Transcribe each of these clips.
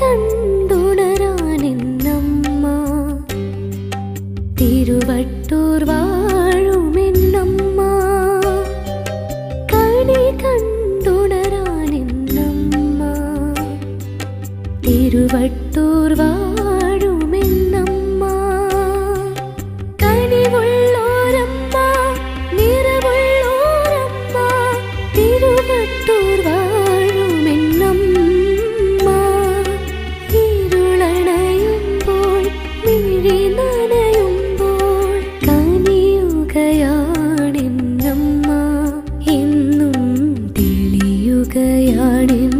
കണ്ണു வாழ்க்கையாடின்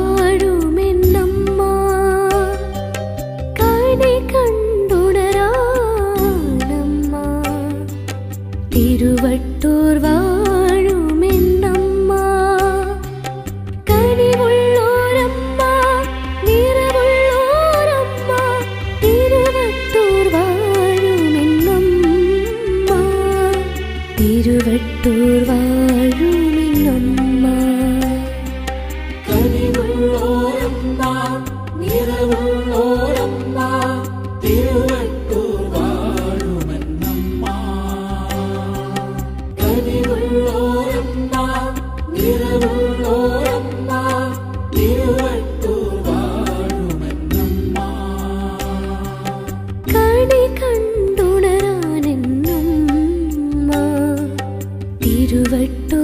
விட்டு